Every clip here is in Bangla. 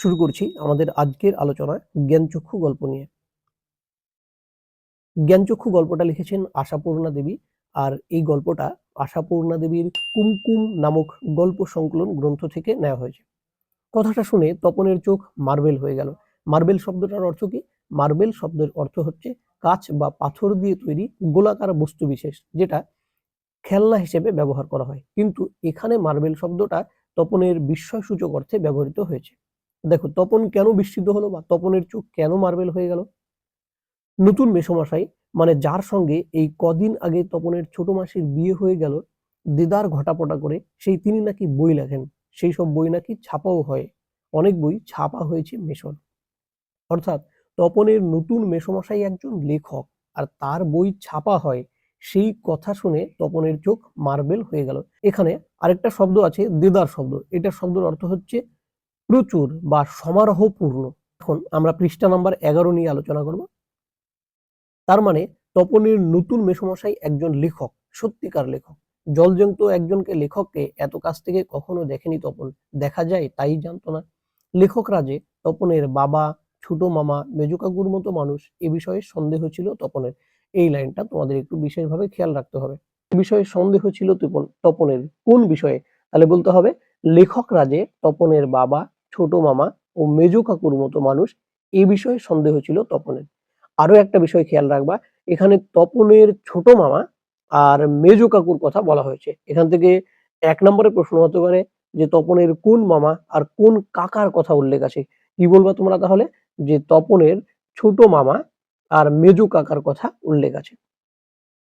শুরু করছি আমাদের আজকের আলোচনা জ্ঞানচক্ষু গল্প নিয়ে। জ্ঞানচক্ষু গল্পটা লিখেছেন আশাপূর্ণা দেবী আর এই গল্পটা আশাপূর্ণা দেবীর কুমকুম নামক গল্প সংকলন গ্রন্থ থেকে নেওয়া হয়েছে। কথাটা শুনে তপনের চোখ মার্বেল হয়ে গেল। মার্বেল শব্দটার অর্থ কি? মার্বেল শব্দের অর্থ হচ্ছে কাঁচ বা পাথর দিয়ে তৈরি গোলাকার বস্তু বিশেষ, যেটা খেলনা হিসেবে ব্যবহার করা হয়। কিন্তু এখানে মার্বেল শব্দটা তপনের বিস্ময়সূচক অর্থে ব্যবহৃত হয়েছে। দেখো, তপন কেন বিস্মিত হলো বা তপনের চোখ কেন মার্বেল হয়ে গেল? নতুন মেসমশাই মানে যার সঙ্গে এই কদিন আগে তপনের ছোট মাসির বিয়ে হয়ে গেল, দিদার ঘটাপটা করে, সেই তিনি নাকি বই লেখেন। সেই সব বই নাকি ছাপাও হয়। অনেক বই ছাপা হয়েছে মেশন অর্থাৎ তপনের নতুন মেসমশাই একজন লেখক আর তার বই ছাপা হয়, সেই কথা শুনে তপনের চোখ মার্বেল হয়ে গেল। এখানে আরেকটা শব্দ আছে, দেদার শব্দ। এটা শব্দের অর্থ হচ্ছে প্রচুর বা সমারোহপূর্ণ। এখন আমরা পৃষ্ঠা নাম্বার এগারো নিয়ে আলোচনা করব। তার মানে তপনের নতুন মেসমশাই একজন লেখক, সত্যিকার লেখক। জলজন্ত একজনকে লেখককে এত কাছ থেকে কখনো দেখেনি তপন। দেখা যায় তাই জানতো না। লেখকরা যে তপনের বাবা, ছোট মামা মেজো কাকুর মতো মানুষ, এ বিষয়ে সন্দেহ ছিল তপনের। এই লাইনটা তোমাদের একটু বিশেষভাবে খেয়াল রাখতে হবে। এ বিষয়ে সন্দেহ ছিল তপন, তপনের কোন বিষয়ে? তাহলে বলতে হবে লেখকরা যে তপনের বাবা ছোট মামা ও মেজো কাকুর মতো মানুষ এই বিষয়ে সন্দেহ ছিল তপনের। আরও একটা বিষয় খেয়াল রাখবা, এখানে তপনের ছোট মামা আর মেজো কাকুর কথা বলা হয়েছে। এখান থেকে এক নম্বরে প্রশ্ন হতে পারে যে তপনের কোন মামা আর কোন কাকার কথা উল্লেখ আছে? কি বলবা তোমরা তাহলে? যে তপনের ছোট মামা আর মেজো কাকার কথা উল্লেখ আছে।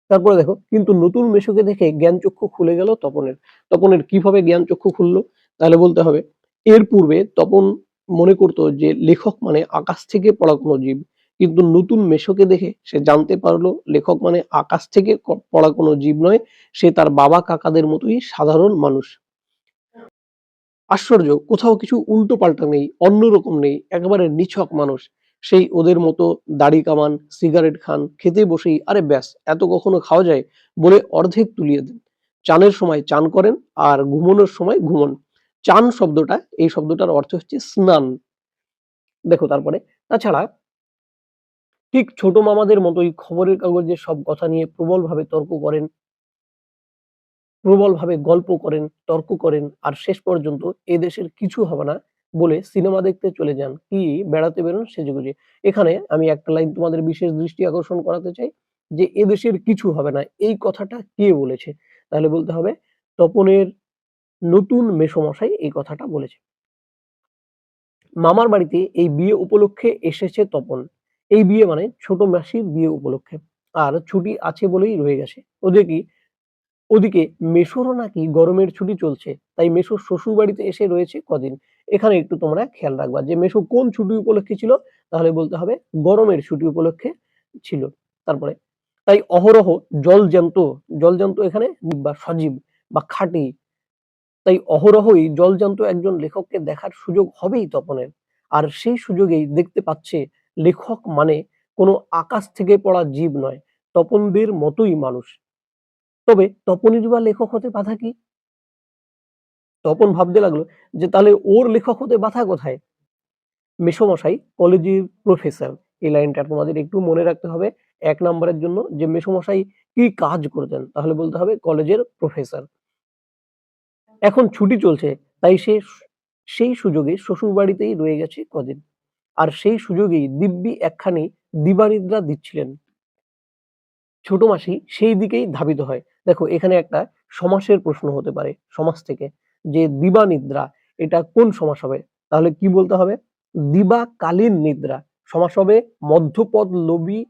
তারপরে দেখো, কিন্তু নতুন মেশোকে দেখে জ্ঞান চক্ষু খুলে গেল তপনের। তপনের কীভাবে জ্ঞান চক্ষু খুললো? তাহলে বলতে হবে এর পূর্বে তপন মনে করতো যে লেখক মানে আকাশ থেকে পড়া কোনো জীব, কিন্তু নতুন মেশোকে দেখে সে জানতে পারল লেখক মানে আকাশ থেকে পড়া কোনো জীব নয়, সে তার বাবা কাকাদের মতোই সাধারণ মানুষ। আশ্চর্য, কোথাও কিছু উল্টো পাল্টা নেই, অন্যরকম নেই, একেবারে নিছক মানুষ। সেই ওদের মতো দাড়ি কামান, সিগারেট খান, খেতে বসেই আরে ব্যাস, এত কখনো খাওয়া যায় বলে অর্ধেক তুলিয়ে দেন। চানের সময় চান করেন আর ঘুমানোর সময় ঘুমন। চান শব্দটা, এই শব্দটার অর্থ হচ্ছে স্নান। দেখো তারপরে, তাছাড়া ঠিক ছোট মামাদের মতোই খবরের কাগজে সব কথা নিয়ে প্রবলভাবে তর্ক করেন, প্রবলভাবে গল্প করেন, তর্ক করেন, আর শেষ পর্যন্ত এ দেশের কিছু হবে না বলে সিনেমা দেখতে চলে যান। কি? বেড়াতে বেরোন সেজেগুজে এখানে আমি একটা লাইন তোমাদের বিশেষ দৃষ্টি আকর্ষণ করাতে চাই, যে এ দেশের কিছু হবে না। এই কথাটা কে বলেছে? তাহলে বলতে হবে, তপনের নতুন মেসমশাই এই কথাটা বলেছে। মামার বাড়িতে এই বিয়ে উপলক্ষে এসেছে তপন। এই বিয়ে মানে ছোট মাসির বিয়ে উপলক্ষে। আর ছুটি আছে বলেই রয়ে গেছে। ওদের কি, ওদিকে মেসোরও নাকি গরমের ছুটি চলছে। তাই মেসোর শ্বশুর বাড়িতে এসে রয়েছে কদিন। এখানে একটু তোমরা খেয়াল রাখবা যে মেসো কোন ছুটি উপলক্ষে ছিল, তাহলে বলতে হবে গরমের ছুটি উপলক্ষে ছিল তারপরে। তাই অহরহ জল জ্যান্ত জল জ্যান্ত এখানে বা সজীব বা খাঁটি তাই অহরহই জলজান্ত একজন লেখককে দেখার সুযোগ হবেই তপনের। আর সেই সুযোগেই দেখতে পাচ্ছে লেখক মানে কোনো আকাশ থেকে পড়া জীব নয়, তপনদের মতোই মানুষ। তবে তপনের বা লেখক হতে বাধা কি? তপন ভাবতে লাগল যে তাহলে ওর লেখক হতে বাধা কোথায়? মেসমশাই, কলেজের প্রফেসর, এই লাইনটা তোমাদের একটু মনে রাখতে হবে এক নম্বরের জন্য যে মেসমশাই কি কাজ করতেন, তাহলে বলতে হবে কলেজের প্রফেসর। এখন ছুটি চলছে, তাই সে সেই সুযোগে শ্বশুর বাড়িতেই রয়ে গেছে কদিন। আর সেই সুযোগেই দিব্যি একখানি দিবানিদ্রা দিচ্ছিলেন। ছোট মাসি সেই দিকেই ধাবিত হয়। দেখো, এখানে একটা সমাসের প্রশ্ন হতে পারে সমাজ থেকে, যে দিবানিদ্রা, এটা কোন সমাস হবে? তাহলে কি বলতে হবে? দিবাকালীন নিদ্রা। সমাস হবে মধ্যপদ লোভী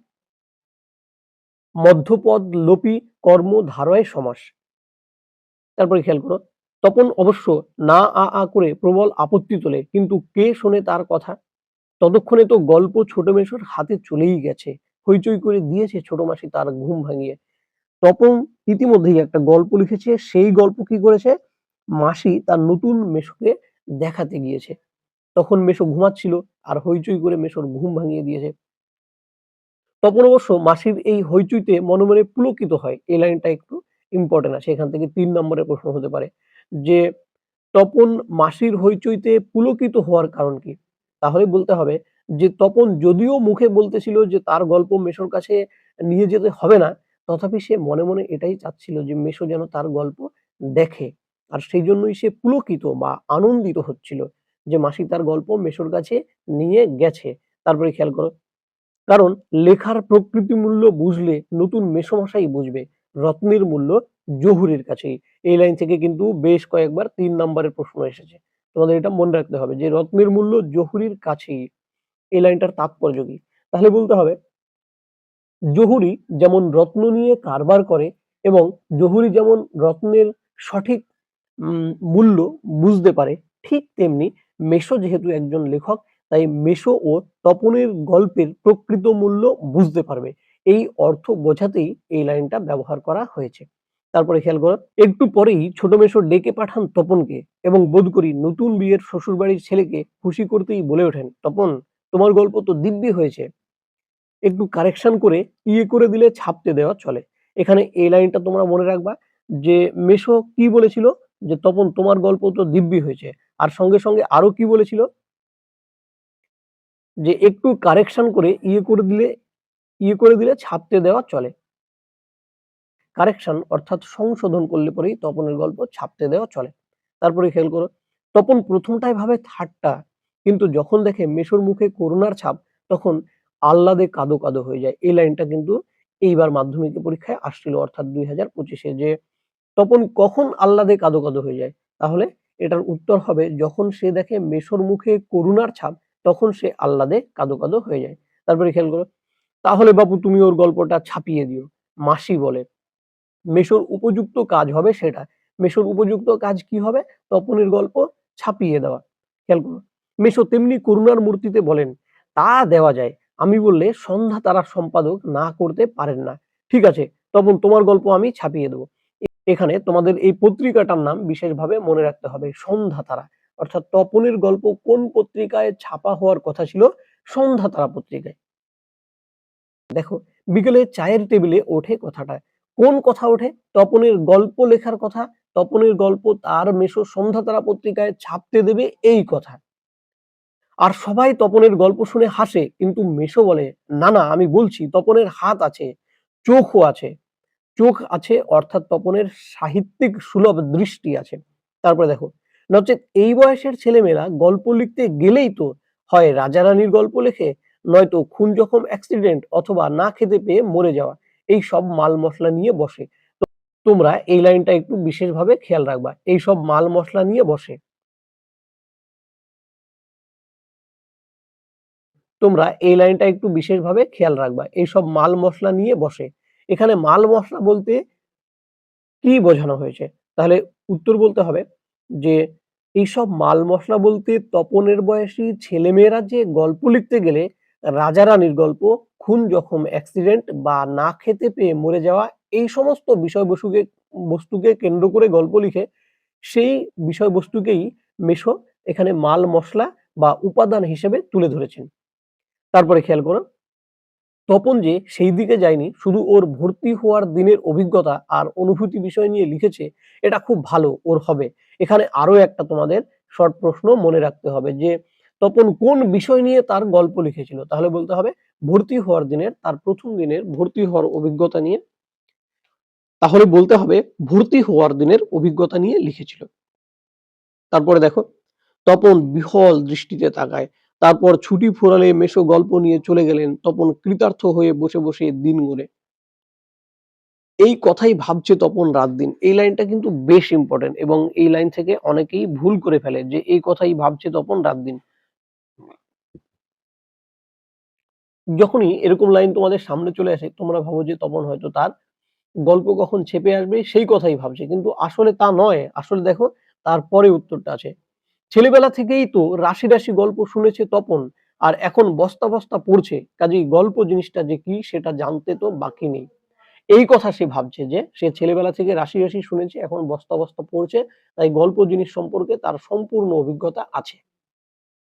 মধ্যপদ লোপী কর্ম ধারয় সমাস। তারপরে খেয়াল করো তপন অবশ্য না আ আ করে প্রবল আপত্তি তোলে, কিন্তু কে শোনে তার কথা? ততক্ষণে তো গল্প ছোট মেশোর হাতে চলেই গেছে, হইচই করে দিয়েছে ছোট মাসি তার ঘুম ভাঙিয়ে। তপন ইতিমধ্যেই একটা গল্প লিখেছে, সেই গল্প কি করেছে? মাসি তার নতুন মেশোকে দেখাতে গিয়েছে। তখন মেশো ঘুমাচ্ছিল আর হইচই করে মেশোর ঘুম ভাঙিয়ে দিয়েছে। তপন অবশ্য মাসির এই হইচইতে মনে মনে পুলকিত হয়, এই লাইনটা একটু ইম্পর্টেন্ট আছে, এখান থেকে তিন নম্বরের প্রশ্ন হতে পারে। যে তপন মাসির হইচইতে পুলকিত হওয়ার কারণ কি? তাহলে বলতে হবে যে তপন যদিও মুখে বলতেছিল যে তার গল্প মেশোর কাছে নিয়ে যেতে হবে না, তথাপি সে মনে মনে এটাই চাচ্ছিল যে মেশো যেন তার গল্প দেখে। আর সেই জন্যই সে পুলকিত বা আনন্দিত হচ্ছিল যে মাসি তার গল্প মেশোর কাছে নিয়ে গেছে। তারপরে খেয়াল করো, কারণ লেখার প্রকৃতি মূল্য বুঝলে নতুন মেসমশাই বুঝবে, রত্নের মূল্য জহুরির কাছেই। এই লাইন থেকে কিন্তু বেশ কয়েকবার তিন নম্বরের প্রশ্ন এসেছে। তোমাদের এটা মনে রাখতে হবে যে, রত্নের মূল্য জহুরির কাছেই। এই লাইনটার তাৎপর্য কি? তাহলে বলতে হবে, জহুরি যেমন রত্ন নিয়ে কারবার করে এবং জহুরি যেমন রত্নের সঠিক মূল্য বুঝতে পারে, ঠিক তেমনি মেশো যেহেতু একজন লেখক, তাই মেশো ও তপনের গল্পের প্রকৃত মূল্য বুঝতে পারবে। এই অর্থ বোঝাতেই এই লাইনটা ব্যবহার করা হয়েছে। তারপরে খেয়াল করো, একটু পরেই ছোট মেশো ডেকে পাঠান তপনকে এবং বোধ করি নতুন বিয়ের শ্বশুরবাড়ির ছেলেকে খুশি করতেই বলে ওঠেন, তপন, তোমার গল্প তো দিব্যি হয়েছে। একটু কারেকশন করে ইয়ে করে দিলে ছাপতে দেওয়া চলে। এখানে এই লাইনটা তোমরা মনে রাখবা যে মেশো কি বলেছিল? যে তপন, তোমার গল্প তো দিব্যি হয়েছে। আর সঙ্গে সঙ্গে আরও কি বলেছিল? যে একটু কারেকশন করে ইয়ে করে দিলে ইয়ে করে দিলে ছাপতে দেওয়া চলে। কারেকশন অর্থাৎ সংশোধন করলে পরেই তপনের গল্প ছাপতে দেওয়া চলে। তারপরে খেয়াল করো, তপন প্রথমটাই ভাবে ঠাট্টা, কিন্তু যখন দেখে মেশোর মুখে করুণার ছাপ, তখন আহ্লাদে কাদো কাদো হয়ে যায়। এই লাইনটা কিন্তু এইবার মাধ্যমিক পরীক্ষায় আসছিল, অর্থাৎ দুই হাজার পঁচিশে, যে তপন কখন আহ্লাদে কাদো কাদো হয়ে যায়। তাহলে এটার উত্তর হবে যখন সে দেখে মেশোর মুখে করুণার ছাপ, তখন সে আহ্লাদে কাদো কাদো হয়ে যায়। তারপরে খেয়াল করো, তাহলে বাবু তুমি ওর গল্পটা ছাপিয়ে দিও, মাসি বলে। মেশোর উপযুক্ত কাজ হবে সেটা। মেশোর উপযুক্ত কাজ কি হবে? তপনের গল্প ছাপিয়ে দেওয়া। খেয়াল মেশো তেমনি করুণার মূর্তিতে বলেন, তা দেওয়া যায়। আমি বললে সন্ধ্যা তারা সম্পাদক না করতে পারেন না। ঠিক আছে, তপন, তোমার গল্প আমি ছাপিয়ে দেবো। এখানে তোমাদের এই পত্রিকাটার নাম বিশেষভাবে মনে রাখতে হবে, সন্ধ্যা তারা। অর্থাৎ তপনের গল্প কোন পত্রিকায় ছাপা হওয়ার কথা ছিল? সন্ধ্যা তারা পত্রিকায়। দেখো, বিকেলে চায়ের টেবিলে ওঠে কথাটা। কোন কথা ওঠে? তপনের গল্প লেখার কথা। তপনের গল্প তার মেশো সন্ধ্যাতারা পত্রিকায় ছাপতে দেবে এই কথা। আর সবাই তপনের গল্প শুনে হাসে, কিন্তু মেশো বলে, না না, আমি বলছি, তপনের হাত আছে, চোখও আছে। চোখ আছে, অর্থাৎ তপনের সাহিত্যিক সুলভ দৃষ্টি আছে। তারপরে দেখো, নচেত এই বয়সের ছেলেমেয়েরা গল্প লিখতে গেলেই তো হয় রাজা রানীর গল্প লেখে, নয়তো খুন জখম, অ্যাক্সিডেন্ট অথবা না খেতে পেয়ে মরে যাওয়া। এই সব মাল মশলা নিয়ে বসে। তোমরা এই লাইনটা একটু বিশেষভাবে খেয়াল রাখবা, এই সব মাল মশলা নিয়ে বসে। তোমরা এই লাইনটা একটু বিশেষভাবে খেয়াল রাখবা, এই সব মাল মশলা নিয়ে বসে। এখানে মাল মশলা বলতে কি বোঝানো হয়েছে? তাহলে উত্তর বলতে হবে যে এইসব মাল মশলা বলতে তপনের বয়সী ছেলেমেয়েরা যে গল্প লিখতে গেলে রাজা রানীর গল্প, খুন জখম অ্যাক্সিডেন্ট বা না খেতে পেয়ে মরে যাওয়া এই সমস্ত বিষয়বস্তুকে, বস্তুকে কেন্দ্র করে গল্প লিখে সেই বিষয়বস্তুকেই মেশো এখানে মাল মশলা বা উপাদান হিসেবে তুলে ধরেছেন। তারপরে খেয়াল করুন, তপন যে সেই দিকে যায়নি, শুধু ওর ভর্তি হওয়ার দিনের অভিজ্ঞতা আর অনুভূতি বিষয় নিয়ে লিখেছে, এটা খুব ভালো ওর হবে। এখানে আরও একটা তোমাদের শর্ট প্রশ্ন মনে রাখতে হবে যে তপন কোন বিষয় নিয়ে তার গল্প লিখেছিল? তাহলে বলতে হবে ভর্তি হওয়ার দিনের, তার প্রথম দিনের ভর্তি হওয়ার অভিজ্ঞতা নিয়ে। তাহলে বলতে হবে ভর্তি হওয়ার দিনের অভিজ্ঞতা নিয়ে লিখেছিল। তারপরে দেখো, তপন বিহল দৃষ্টিতে তাকায়। তারপর ছুটি ফুরালে মেশো গল্প নিয়ে চলে গেলেন। তপন কৃতার্থ হয়ে বসে বসে দিন গুনে এই কথাই ভাবছে তপন রাত দিন। এই লাইনটা কিন্তু বেশ ইম্পর্টেন্ট এবং এই লাইন থেকে অনেকেই ভুল করে ফেলে যে এই কথাই ভাবছে তপন রাত দিন। যখনই এরকম লাইন তোমাদের সামনে চলে আসে, তোমরা ভাবো যে তপন হয়তো তার গল্প কখন ছেপে আসবে, সেই কথাই ভাবছে। কিন্তু আসলে তা নয়। আসলে দেখো তারপরে উত্তরটা আছে। ছেলেবেলা থেকেই তো রাশি রাশি গল্প শুনেছে তপন, আর এখন বস্তা বস্তা পড়ছে। কাজেই গল্প জিনিসটা যে কি, সেটা জানতে তো বাকি নেই। এই কথা সে ভাবছে যে, সে ছেলেবেলা থেকে রাশি রাশি শুনেছে, এখন বস্তা বস্তা পড়ছে, তাই গল্প জিনিস সম্পর্কে তার সম্পূর্ণ অভিজ্ঞতা আছে।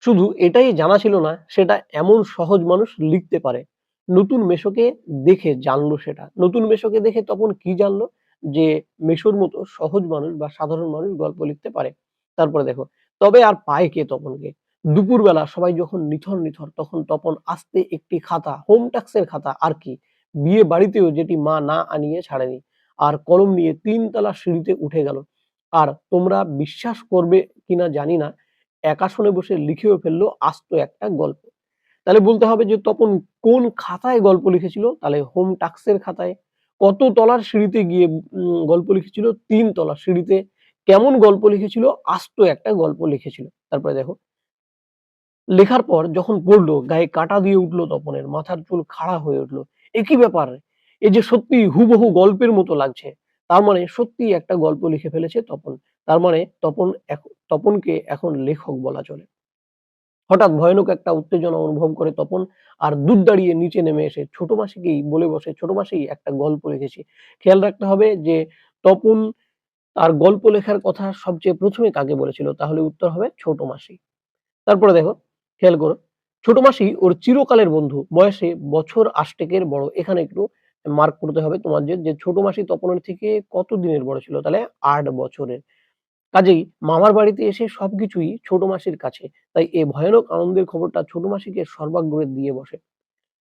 শুধু এটাই জানা ছিল না, সেটা এমন সহজ মানুষ লিখতে পারে। নতুন মেশোকে দেখে জানলো সেটা। নতুন মেশোকে দেখে তখন কি জানলো? যে মেশোর মতো সহজ মানুষ বা সাধারণ মানুষ গল্প লিখতে পারে। তারপরে দেখো, তবে আর পায় কে তপনকে? দুপুরবেলা সবাই যখন নিথর নিথর, তখন তপন আস্তে একটি খাতা, হোম ট্যাক্সের খাতা, আর কি, বিয়ে বাড়িতেও যেটি মা না আনিয়ে ছাড়েনি, আর কলম নিয়ে তিনতলা সিঁড়িতে উঠে গেল। আর তোমরা বিশ্বাস করবে কিনা জানি না একাশনে বসে লিখেও ফেলল আস্ত একটা গল্প। তাহলে বলতে হবে যে তপন কোন খাতায় গল্প লিখেছিল? তাহলে হোম টাক্সের খাতায়। কত তলার সিঁড়িতে গিয়ে গল্প লিখেছিল? তিন তলার সিঁড়িতে। কেমন গল্প লিখেছিল? আস্ত একটা গল্প লিখেছিল। তারপরে দেখো। লেখার পর যখন পড়ল, গায়ে কাটা দিয়ে উঠল তপনের, মাথার চুল খাড়া হয়ে উঠল। একই ব্যাপার? এই যে সত্যি হুবহু গল্পের মতো লাগছে। তার মানে সত্যি একটা গল্প লিখে ফেলেছে তপন। তার মানে তপন তপনকে এখন লেখক বলা চলে। হঠাৎ ভয়ানক একটা উত্তেজনা অনুভব করে তপন, আর দুধ দাঁড়িয়ে নিচে নেমে এসে ছোট মাসিকেই বলে বসে, ছোট মাসি, একটা গল্প লিখেছি। খেয়াল রাখতে হবে যে তপন তার গল্প লেখার কথা সবচেয়ে প্রথমে কাকে বলেছিল, তাহলে উত্তর হবে ছোট মাসি। তারপরে দেখো, খেয়াল করো, ছোট মাসি ওর চিরকালের বন্ধু, বয়সে বছর আষ্টেকের বড়। এখানে একটু মার্ক করতে হবে তোমার যে ছোট মাসি তপনের থেকে কত দিনের বড় ছিল? তাহলে আট বছরের। কাজেই মামার বাড়িতে এসে সবকিছুই ছোট মাসির কাছে। তাই এ ভয়ানক আনন্দের খবরটা ছোট মাসিকে সর্বাগ্রে দিয়ে বসে।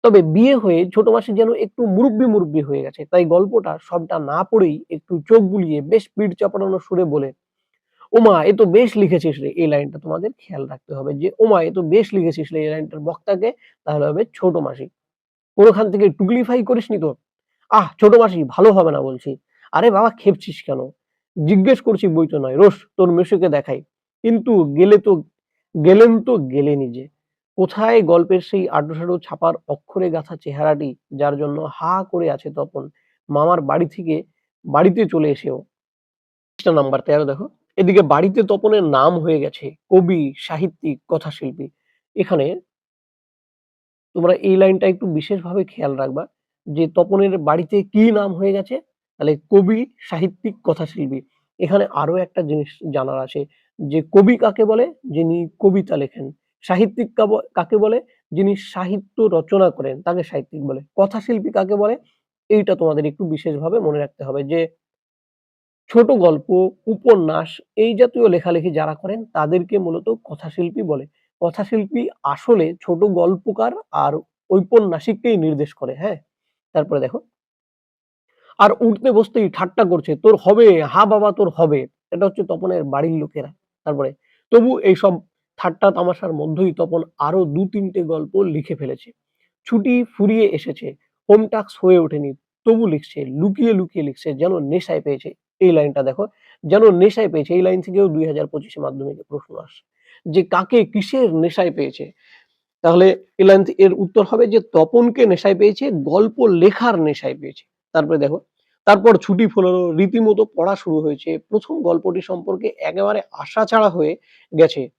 তবে বিয়ে হয়ে ছোট মাসি যেন একটু মুরব্বি মুরব্বি হয়ে গেছে। তাই গল্পটা সবটা না পড়েই একটু চোখ বুলিয়ে বেশ পিঠ চাপড়ানো সুরে বলে, ওমা, এ তো বেশ লিখেছিস রে। এই লাইনটা তোমাদের খেয়াল রাখতে হবে যে, ওমা, এ তো বেশ লিখেছিস রে। এই লাইনটার বক্তাকে তাহলে হবে ছোট মাসি। কোনোখান থেকে টুকলিফাই করিসনি তো? আহ, ছোট মাসি, ভালো হবে না বলছি। আরে বাবা, খেপছিস কেন? জিজ্ঞেস করছি বই তো নয়। রোস তোর মেসোকে দেখাই। কিন্তু গেলে তো, গেলেন তো গেলে নিজে কোথায় গল্পের সেই আড্ডসাডো ছাপার অক্ষরে গাঁথা চেহারাটি, যার জন্য হা করে আছে তপন। মামার বাড়ি থেকে বাড়িতে চলে এসেও। নাম্বার তেরো দেখো। এদিকে বাড়িতে তপনের নাম হয়ে গেছে। কবি, সাহিত্যিক, কথাশিল্পী। এখানে তোমরা এই লাইনটা একটু বিশেষভাবে খেয়াল রাখবা যে তপনের বাড়িতে কি নাম হয়ে গেছে? তাহলে কবি, সাহিত্যিক, কথাশিল্পী। এখানে আরও একটা জিনিস জানার আছে যে কবি কাকে বলে? যিনি কবিতা লেখেন। সাহিত্যিক কাকে বলে? যিনি সাহিত্য রচনা করেন, তাকে সাহিত্যিক বলে। কথাশিল্পী কাকে বলে? এইটা তোমাদের একটু বিশেষভাবে মনে রাখতে হবে যে ছোট গল্প, উপন্যাস, এই জাতীয় লেখালেখি যারা করেন, তাদেরকে মূলত কথাশিল্পী বলে। কথাশিল্পী আসলে ছোট গল্পকার আর ঔপন্যাসিককেই নির্দেশ করে হ্যাঁ? তারপরে দেখো। আর উঠতে বসতেই ঠাট্টা করছে, তোর হবে, হা বাবা, তোর হবে। এটা হচ্ছে তপনের বাড়ির লোকেরা। তারপরে, তবু এইসব ঠাট্টা তামাশার মধ্যেই তপন আরও দু তিনটে গল্প লিখে ফেলেছে। ছুটি ফুরিয়ে এসেছে, হোম টাক্স হয়ে ওঠেনি, তবু লিখছে, লুকিয়ে লুকিয়ে লিখছে, যেন নেশায় পেয়েছে। এই লাইনটা দেখো, যেন নেশায় পেয়েছে। এই লাইন থেকেও দুই হাজার পঁচিশে মাধ্যমিকে প্রশ্ন আসে। যে কাকে কিসের নেশায় পেয়েছে। তাহলে এই এর উত্তর হবে যে তপনকে নেশায় পেয়েছে, গল্প লেখার নেশায় পেয়েছে। তারপরে দেখো, তারপর ছুটি ফললো, রীতিমতো পড়া শুরু হয়েছে। প্রথম গল্পটি সম্পর্কে একেবারে আশা ছাড়া হয়ে গেছে।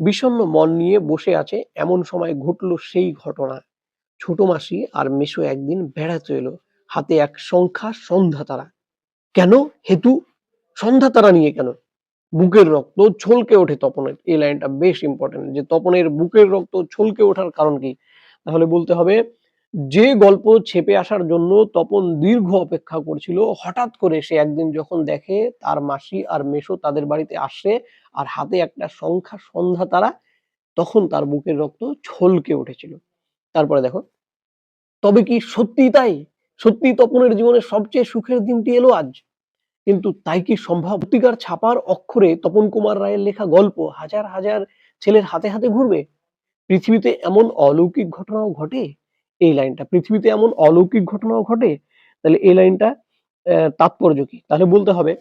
বিষণ্ণ মন নিয়ে বসে আছে, এমন সময় ঘটলো সেই ঘটনা। ছোট মাসি আর মেশো একদিন বেড়াতে এলো, হাতে এক সংখ্যা সন্ধ্যা তারা। কেন? হেতু? সন্ধ্যা তারা নিয়ে কেন? বুকের রক্ত ছলকে ওঠে তপনের। এই লাইনটা বেশ ইম্পর্টেন্ট যে তপনের বুকের রক্ত ছলকে ওঠার কারণ কি? তাহলে বলতে হবে, যে গল্প ছেপে আসার জন্য তপন দীর্ঘ অপেক্ষা করছিল, হঠাৎ করে সে একদিন যখন দেখে তার মাসি আর মেশো তাদের বাড়িতে আসে আর হাতে একটা সংখ্যা সন্ধ্যা তারা, তখন তার বুকের রক্ত ছলকে উঠেছিল। তারপরে দেখো, তবে কি সত্যি তাই? সত্যি তপনের জীবনের সবচেয়ে সুখের দিনটি এলো আজ? কিন্তু তাই কি সম্ভব? পত্রিকার ছাপার অক্ষরে তপন কুমার রায়ের লেখা গল্প হাজার হাজার ছেলের হাতে হাতে ঘুরবে? পৃথিবীতে এমন অলৌকিক ঘটনাও ঘটে? এই লাইনটা, পৃথিবীতে এমন অলৌকিক ঘটনাও ঘটে? তাহলে এই লাইনটা তাৎপর্য কি? তাহলে বলতে হবে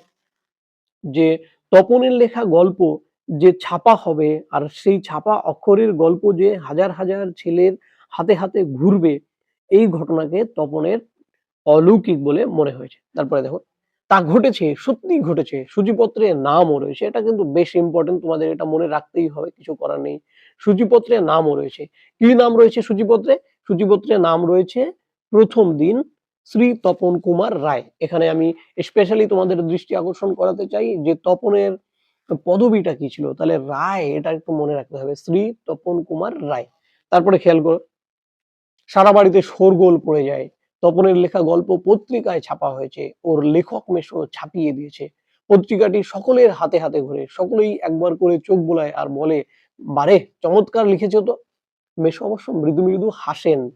যে তপনের লেখা গল্প যে ছাপা হবে আর সেই ছাপা অক্ষরের গল্প যে হাজার হাজার ছেলের হাতে হাতে ঘুরবে, এই ঘটনাকে তপনের অলৌকিক বলে মনে হয়েছে। তারপরে দেখো তা ঘটেছে সত্যি ঘটেছে। সূচিপত্রে নামও রয়েছে। এটা কিন্তু বেশ ইম্পর্টেন্ট তোমাদের এটা মনে রাখতেই হবে, কিছু করার নেই। সূচিপত্রে নামও রয়েছে। কি নাম রয়েছে সূচিপত্রে? সূচিপত্রে নাম রয়েছে প্রথম দিন শ্রী তপন কুমার রায়। এখানে আমি স্পেশালি তোমাদের দৃষ্টি আকর্ষণ করাতে চাই যে তপনের পদবিটা কি ছিল? তাহলে রায়, এটা একটু মনে রাখতে হবে। শ্রী তপন কুমার রায়। তারপরে খেয়াল করো, সারা বাড়িতে শোরগোল পড়ে যায়। তপনের লেখা গল্প পত্রিকায় ছাপা হয়েছে। ওর লেখক মেশো ছাপিয়ে দিয়েছে। পত্রিকাটি সকলের হাতে হাতে ঘুরে। সকলেই একবার করে চোখ বোলায় আর বলে, বারে, চমৎকার লিখেছো তো। মেশো অবশ্য মৃদু মৃদু হাসেন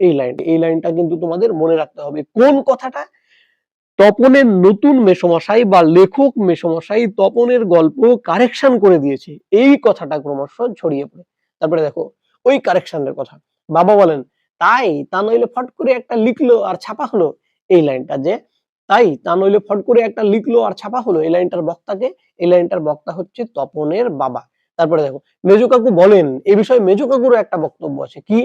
এই লাইন এই লাইনটা কিন্তু তোমাদের মনে রাখতে হবে। কোন কথাটা? তপনের নতুন মেসমশাই বা লেখক মেসমশাই তপনের গল্প কারেকশন করে দিয়েছে। এই কথাটা ক্রমশ ছড়িয়ে পড়ে। তারপরে দেখো, ওই কারেকশনের কথা। বাবা বলেন তাই তা নইলে ফট করে একটা লিখলো আর ছাপা হলো এই লাইনটা যে, তাই তা নইলে ফট করে একটা লিখলো আর ছাপা হলো এই লাইনটার বক্তাকে, এই লাইনটার বক্তা হচ্ছে তপনের বাবা। তারপরে দেখো, মেজু কাকু বলেন এই বিষয়ে মেজু কাকুরও একটা বক্তব্য আছে কি?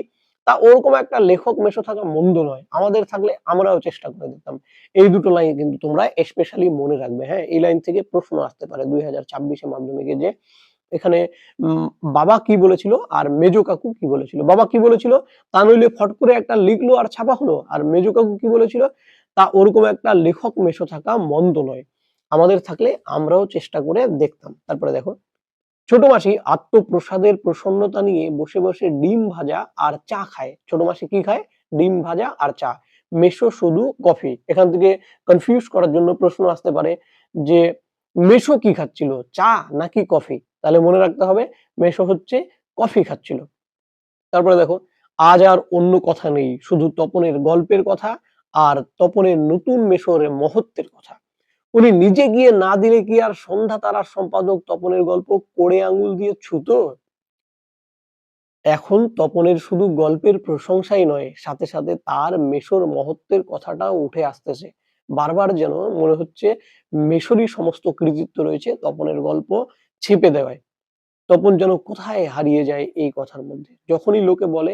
তা ওরকম একটা লেখক মেশো থাকা মন্দ নয়, আমাদের থাকলে আমরাও চেষ্টা করে দিতাম এই দুটো লাইন কিন্তু তোমরা স্পেশালি মনে রাখবে হ্যাঁ? এই লাইন থেকে প্রশ্ন আসতে পারে দুই হাজার ছাব্বিশে মাধ্যমিকে যে এখানে বাবা কি বলেছিল আর মেজো কাকু কি বলেছিল? বাবা কি বলেছিল? তা নইলে ফট করে একটা লিখলো আর ছাপা হলো। আর মেজো কাকু কি বলেছিল? তা ওরকম একটা লেখক মেশো থাকা মন্দ নয়। আমাদের থাকলে আমরাও চেষ্টা করে দেখতাম। তারপরে দেখো, ছোট মাসি আত্মপ্রসাদের প্রসন্নতা নিয়ে বসে বসে ডিম ভাজা আর চা খায়। ছোট মাসি কি খায়? ডিম ভাজা আর চা। মেশো শুধু কফি। এখান থেকে কনফিউজ করার জন্য প্রশ্ন আসতে পারে যে মেশো কি খাচ্ছিল? চা নাকি কফি? তাহলে মনে রাখতে হবে মেশো হচ্ছে কফি খাচ্ছিল। তারপরে দেখো, আজ আর অন্য কথা নেই, শুধু তপনের গল্পের কথা আর তপনের নতুন মেশোর মহত্বের কথা। উনি নিজে গিয়ে না দিলে কি আর সন্ধ্যা তারার সম্পাদক তপনের গল্প কোড়ে আঙুল দিয়ে ছুতো? এখন তপনের শুধু গল্পের প্রশংসাই নয়, সাথে সাথে তার মেশোর মহত্বের কথাটাও উঠে আসতেছে। বারবার যেন মনে হচ্ছে মেশরই সমস্ত কৃতিত্ব রয়েছে তপনের গল্প ছেপে দেওয়ায়। তপন যেন কোথায় হারিয়ে যায় এই কথার মধ্যে। যখনই লোকে বলে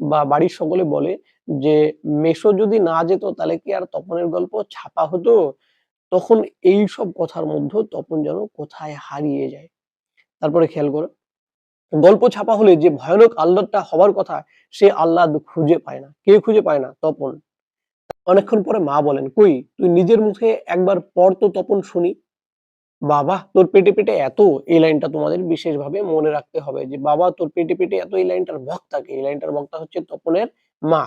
বা বাড়ির সকলে বলে যে, মেশো যদি না যেত তাহলে কি আর তপনের গল্প ছাপা হতো? তখন এই সব কথার মধ্যে তপন যেন কোথায় হারিয়ে যায়। তারপরে খেয়াল করো, গল্প ছাপা হলে যে ভয়ানক আহ্লাদটা হবার কথা, সে আহ্লাদ খুঁজে পায় না। কে খুঁজে পায় না? তপন। অনেকক্ষণ পরে মা বলেন, কই, তুই নিজের মুখে একবার পর তো তপন শুনি। বাবা, তোর পেটে পেটে এত এই লাইনটা তোমাদের বিশেষভাবে মনে রাখতে হবে যে, বাবা, তোর পেটে পেটে এত এই লাইনটার বক্তাকে এই লাইনটার বক্তা হচ্ছে তপনের মা।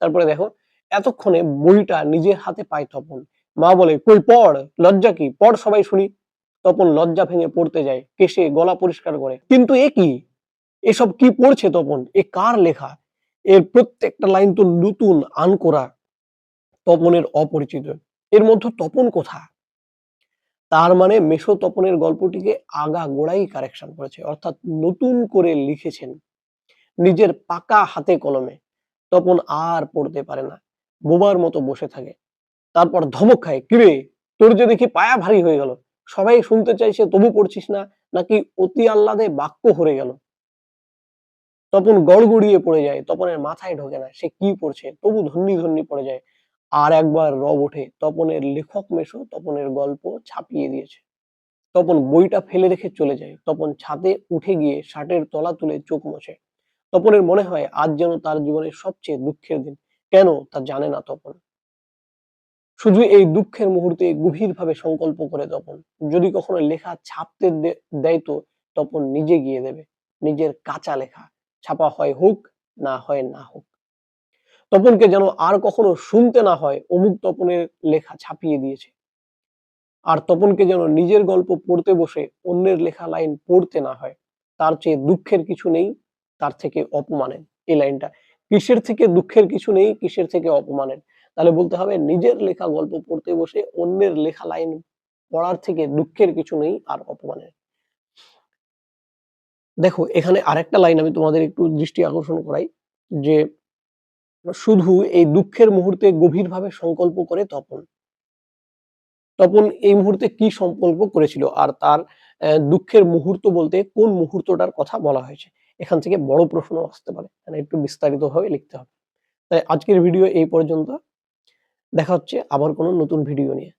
তারপরে দেখো, এতক্ষণে বইটা নিজের হাতে পায় তপন। মা বলে, কই, পড়, লজ্জা কি? পড় সবাই শুনি। তপন লজ্জা ভেঙে পড়তে যায় কেসে গলা পরিষ্কার করে। কিন্তু এ কি? এসব কি পড়ছে তপন? এ কার লেখা? এর প্রত্যেকটা লাইন তো নতুন আনকোরা। তপনের অপরিচিত। এর মধ্যে তপন কোথা তার মানে মেশো তপনের গল্পটিকে আগা গোড়াই কারেকশন করেছে, অর্থাৎ নতুন করে লিখেছেন নিজের পাকা হাতে কলমে। তপন আর পড়তে পারে না, বোবার মতো বসে থাকে। তারপর ধমক খায় কিরে তোর যে দেখি পায়া ভারী হয়ে গেল, সবাই শুনতে চাইছে তবু পড়ছিস না, নাকি অতি আহ্লাদে বাক্য হরে গেল? তপন গড়গড়িয়ে পড়ে যায়, তপনের মাথায় ঢোকে না, সে কি পড়ছে, তবু ধন্যি ধন্যি পড়ে যায়। আর একবার রব ওঠে তপনের লেখক মেশো, তপনের গল্প ছাপিয়ে দিয়েছে। তপন বইটা ফেলে রেখে চলে যায়। তপন ছাদে উঠে গিয়ে শার্টের তলা তুলে চোখ মোছে। তপনের মনে হয় আজ যেন তার জীবনের সবচেয়ে দুঃখের দিন। কেন তা জানে না তপন। শুধু এই দুঃখের মুহূর্তে গভীরভাবে সংকল্প করে তপন। যদি কখনো লেখা ছাপতে দেয় তো তপন নিজে গিয়ে দেবে। নিজের কাঁচা লেখা। ছাপা হয় হোক, না হয় না হোক। তপনকে যেন আর কখনো শুনতে না হয়, অমুক তপনের লেখা ছাপিয়ে দিয়েছে। আর তপনকে যেন নিজের গল্প পড়তে বসে অন্যের লেখা লাইন পড়তে না হয়, তার চেয়ে দুঃখের কিছু নেই, তার থেকে অপমানের, এই লাইনটা। কিসের থেকে দুঃখের কিছু নেই, কিসের থেকে অপমানের? তাহলে বলতে হবে, নিজের লেখা গল্প পড়তে বসে অন্যের লেখা লাইন পড়ার থেকে দুঃখের কিছু নেই আর অপমানের। দেখো, এখানে আরেকটা লাইন আমি তোমাদের একটু দৃষ্টি আকর্ষণ করাই, যে শুধু এই দুঃখের মুহূর্তে গভীরভাবে সংকল্প করে তপন। তপন এই মুহূর্তে কি সংকল্প করেছিল আর তার দুঃখের মুহূর্ত বলতে কোন মুহূর্তটার কথা বলা হয়েছে? এখান থেকে বড় প্রশ্ন আসতে পারে মানে একটু বিস্তারিতভাবে লিখতে হবে। তাই আজকের ভিডিও এই পর্যন্ত। দেখা হচ্ছে আবার কোনো নতুন ভিডিও নিয়ে।